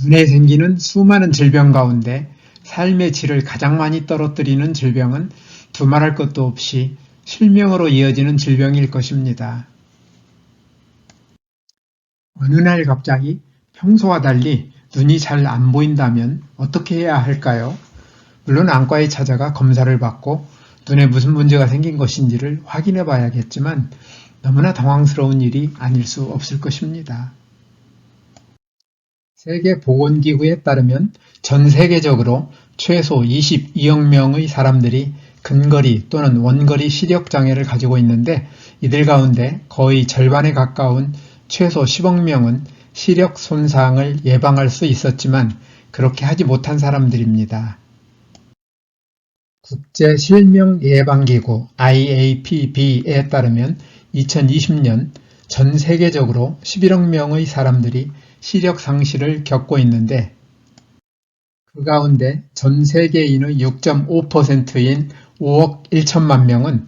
눈에 생기는 수많은 질병 가운데 삶의 질을 가장 많이 떨어뜨리는 질병은 두말할 것도 없이 실명으로 이어지는 질병일 것입니다. 어느 날 갑자기 평소와 달리 눈이 잘 안 보인다면 어떻게 해야 할까요? 물론 안과에 찾아가 검사를 받고 눈에 무슨 문제가 생긴 것인지를 확인해 봐야겠지만 너무나 당황스러운 일이 아닐 수 없을 것입니다. 세계보건기구에 따르면 전 세계적으로 최소 22억 명의 사람들이 근거리 또는 원거리 시력 장애를 가지고 있는데 이들 가운데 거의 절반에 가까운 최소 10억 명은 시력 손상을 예방할 수 있었지만 그렇게 하지 못한 사람들입니다. 국제 실명 예방 기구 IAPB에 따르면 2020년 전 세계적으로 11억 명의 사람들이 시력 상실을 겪고 있는데 그 가운데 전 세계인의 6.5%인 5억 1천만 명은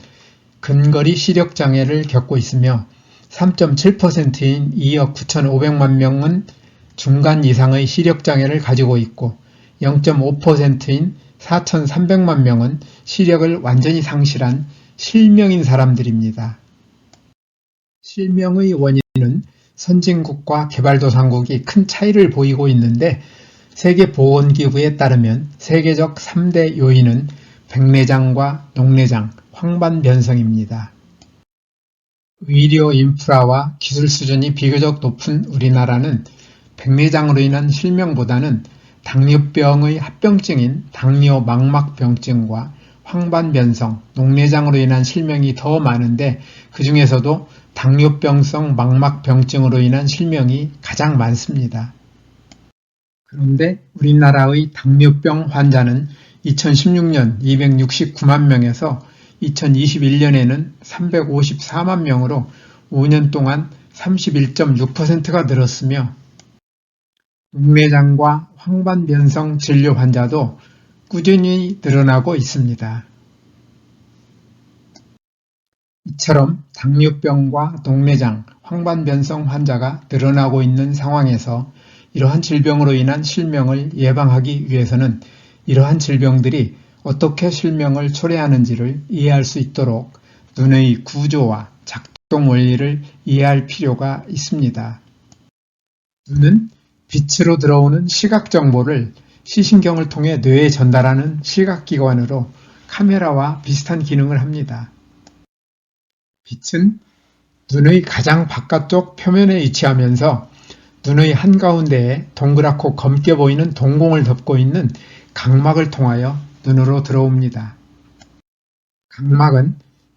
근거리 시력 장애를 겪고 있으며 3.7%인 2억 9,500만 명은 중간 이상의 시력 장애를 가지고 있고 0.5%인 4,300만 명은 시력을 완전히 상실한 실명인 사람들입니다. 실명의 원인은 선진국과 개발도상국이 큰 차이를 보이고 있는데 세계보건기구에 따르면 세계적 3대 요인은 백내장과 녹내장, 황반변성입니다. 의료 인프라와 기술 수준이 비교적 높은 우리나라는 백내장으로 인한 실명보다는 당뇨병의 합병증인 당뇨 망막병증과 황반변성, 녹내장으로 인한 실명이 더 많은데 그 중에서도 당뇨병성 망막병증으로 인한 실명이 가장 많습니다. 그런데 우리나라의 당뇨병 환자는 2016년 269만 명에서 2021년에는 354만 명으로 5년 동안 31.6%가 늘었으며 녹내장과 황반변성 진료 환자도 꾸준히 늘어나고 있습니다. 이처럼 당뇨병과 녹내장, 황반변성 환자가 늘어나고 있는 상황에서 이러한 질병으로 인한 실명을 예방하기 위해서는 이러한 질병들이 어떻게 실명을 초래하는지를 이해할 수 있도록 눈의 구조와 작동 원리를 이해할 필요가 있습니다. 눈은 빛으로 들어오는 시각 정보를 시신경을 통해 뇌에 전달하는 시각기관으로 카메라와 비슷한 기능을 합니다. 빛은 눈의 가장 바깥쪽 표면에 위치하면서 눈의 한가운데에 동그랗고 검게 보이는 동공을 덮고 있는 각막을 통하여 눈으로 들어옵니다. 각막은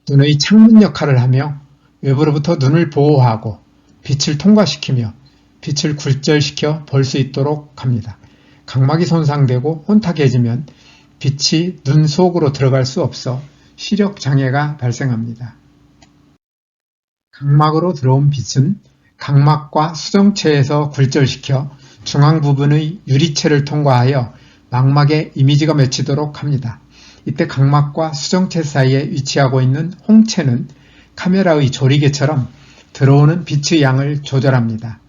눈의 창문 역할을 하며 외부로부터 눈을 보호하고 빛을 통과시키며 빛을 굴절시켜 볼 수 있도록 합니다. 각막이 손상되고 혼탁해지면 빛이 눈 속으로 들어갈 수 없어 시력 장애가 발생합니다. 각막으로 들어온 빛은 각막과 수정체에서 굴절시켜 중앙 부분의 유리체를 통과하여 망막에 이미지가 맺히도록 합니다. 이때 각막과 수정체 사이에 위치하고 있는 홍채는 카메라의 조리개처럼 들어오는 빛의 양을 조절합니다.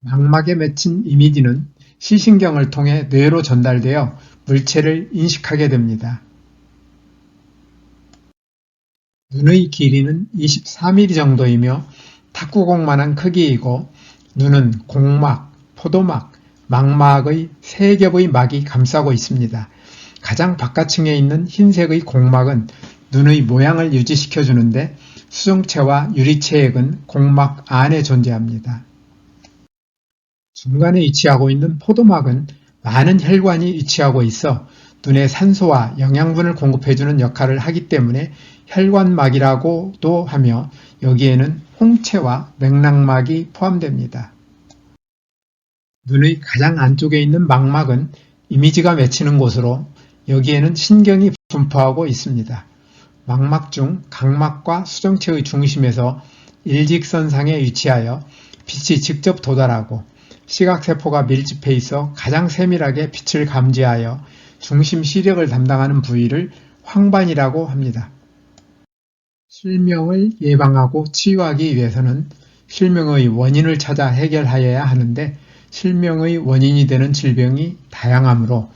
망막에 맺힌 이미지는 시신경을 통해 뇌로 전달되어 물체를 인식하게 됩니다. 눈의 길이는 24mm 정도이며 탁구공만한 크기이고 눈은 공막, 포도막, 망막의 세 겹의 막이 감싸고 있습니다. 가장 바깥층에 있는 흰색의 공막은 눈의 모양을 유지시켜 주는데 수정체와 유리체액은 공막 안에 존재합니다. 중간에 위치하고 있는 포도막은 많은 혈관이 위치하고 있어 눈에 산소와 영양분을 공급해주는 역할을 하기 때문에 혈관막이라고도 하며 여기에는 홍채와 맥락막이 포함됩니다. 눈의 가장 안쪽에 있는 망막은 이미지가 맺히는 곳으로 여기에는 신경이 분포하고 있습니다. 망막 중 각막과 수정체의 중심에서 일직선상에 위치하여 빛이 직접 도달하고 시각세포가 밀집해 있어 가장 세밀하게 빛을 감지하여 중심 시력을 담당하는 부위를 황반이라고 합니다. 실명을 예방하고 치유하기 위해서는 실명의 원인을 찾아 해결하여야 하는데 실명의 원인이 되는 질병이 다양하므로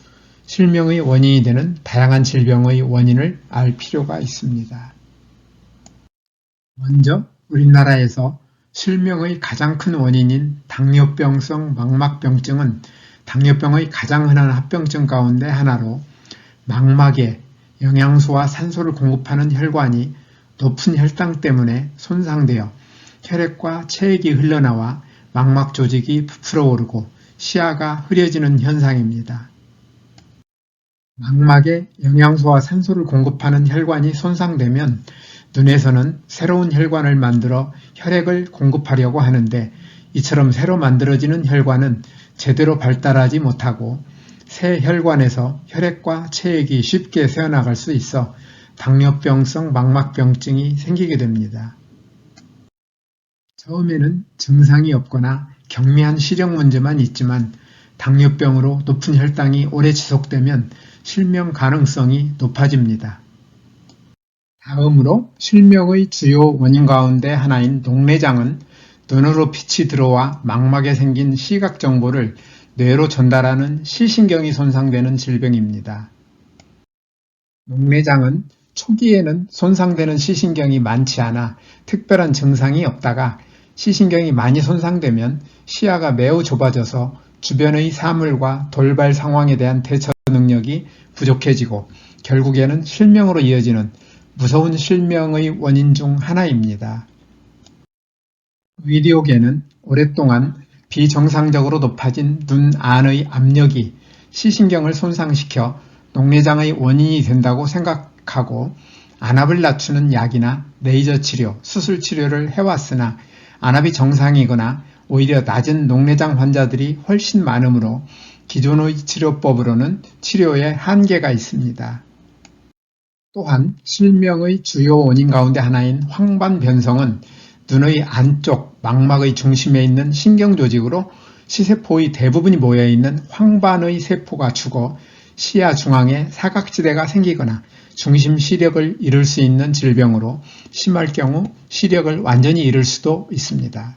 실명의 원인이 되는 다양한 질병의 원인을 알 필요가 있습니다. 먼저 우리나라에서 실명의 가장 큰 원인인 당뇨병성 망막병증은 당뇨병의 가장 흔한 합병증 가운데 하나로 망막에 영양소와 산소를 공급하는 혈관이 높은 혈당 때문에 손상되어 혈액과 체액이 흘러나와 망막 조직이 부풀어 오르고 시야가 흐려지는 현상입니다. 망막에 영양소와 산소를 공급하는 혈관이 손상되면 눈에서는 새로운 혈관을 만들어 혈액을 공급하려고 하는데 이처럼 새로 만들어지는 혈관은 제대로 발달하지 못하고 새 혈관에서 혈액과 체액이 쉽게 새어나갈 수 있어 당뇨병성 망막병증이 생기게 됩니다. 처음에는 증상이 없거나 경미한 시력 문제만 있지만 당뇨병으로 높은 혈당이 오래 지속되면 실명 가능성이 높아집니다. 다음으로 실명의 주요 원인 가운데 하나인 녹내장은 눈으로 빛이 들어와 망막에 생긴 시각 정보를 뇌로 전달하는 시신경이 손상되는 질병입니다. 녹내장은 초기에는 손상되는 시신경이 많지 않아 특별한 증상이 없다가 시신경이 많이 손상되면 시야가 매우 좁아져서 주변의 사물과 돌발 상황에 대한 대처 능력이 부족해지고 결국에는 실명으로 이어지는 무서운 실명의 원인 중 하나입니다. 의료계는 오랫동안 비정상적으로 높아진 눈 안의 압력이 시신경을 손상시켜 녹내장의 원인이 된다고 생각하고 안압을 낮추는 약이나 레이저 치료, 수술 치료를 해왔으나 안압이 정상이거나 오히려 낮은 녹내장 환자들이 훨씬 많으므로 기존의 치료법으로는 치료에 한계가 있습니다. 또한 실명의 주요 원인 가운데 하나인 황반 변성은 눈의 안쪽 망막의 중심에 있는 신경 조직으로 시세포의 대부분이 모여 있는 황반의 세포가 죽어 시야 중앙에 사각지대가 생기거나 중심 시력을 잃을 수 있는 질병으로 심할 경우 시력을 완전히 잃을 수도 있습니다.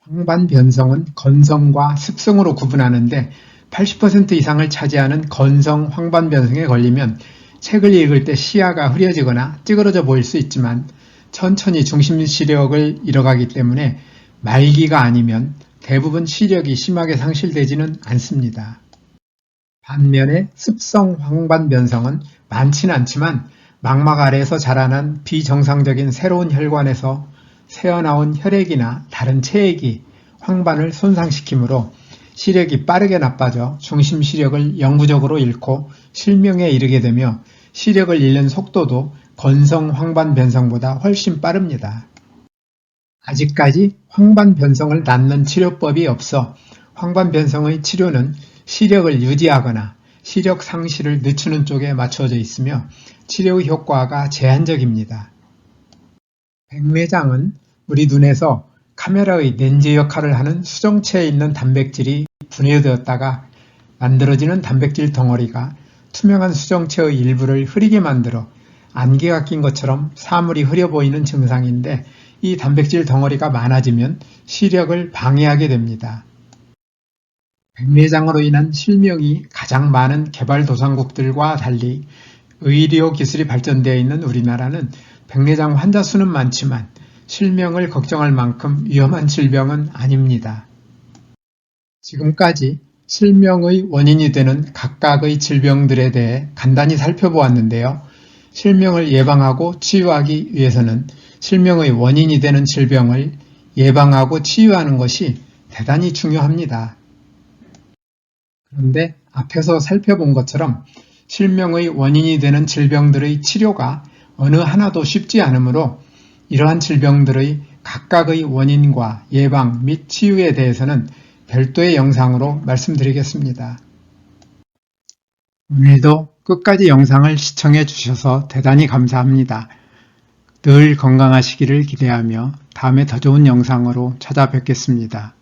황반 변성은 건성과 습성으로 구분하는데 80% 이상을 차지하는 건성 황반 변성에 걸리면 책을 읽을 때 시야가 흐려지거나 찌그러져 보일 수 있지만 천천히 중심 시력을 잃어가기 때문에 말기가 아니면 대부분 시력이 심하게 상실되지는 않습니다. 반면에 습성 황반 변성은 많지는 않지만 망막 아래에서 자라난 비정상적인 새로운 혈관에서 새어나온 혈액이나 다른 체액이 황반을 손상시키므로 시력이 빠르게 나빠져 중심 시력을 영구적으로 잃고 실명에 이르게 되며 시력을 잃는 속도도 건성 황반 변성보다 훨씬 빠릅니다. 아직까지 황반 변성을 낫는 치료법이 없어 황반 변성의 치료는 시력을 유지하거나 시력 상실을 늦추는 쪽에 맞춰져 있으며 치료 효과가 제한적입니다. 백내장은 우리 눈에서 카메라의 렌즈 역할을 하는 수정체에 있는 단백질이 분해되었다가 만들어지는 단백질 덩어리가 투명한 수정체의 일부를 흐리게 만들어 안개가 낀 것처럼 사물이 흐려 보이는 증상인데 이 단백질 덩어리가 많아지면 시력을 방해하게 됩니다. 백내장으로 인한 실명이 가장 많은 개발도상국들과 달리 의료 기술이 발전되어 있는 우리나라는 백내장 환자 수는 많지만 실명을 걱정할 만큼 위험한 질병은 아닙니다. 지금까지 실명의 원인이 되는 각각의 질병들에 대해 간단히 살펴보았는데요. 실명을 예방하고 치유하기 위해서는 실명의 원인이 되는 질병을 예방하고 치유하는 것이 대단히 중요합니다. 그런데 앞에서 살펴본 것처럼 실명의 원인이 되는 질병들의 치료가 어느 하나도 쉽지 않으므로 이러한 질병들의 각각의 원인과 예방 및 치유에 대해서는 별도의 영상으로 말씀드리겠습니다. 오늘도 끝까지 영상을 시청해 주셔서 대단히 감사합니다. 늘 건강하시기를 기대하며 다음에 더 좋은 영상으로 찾아뵙겠습니다.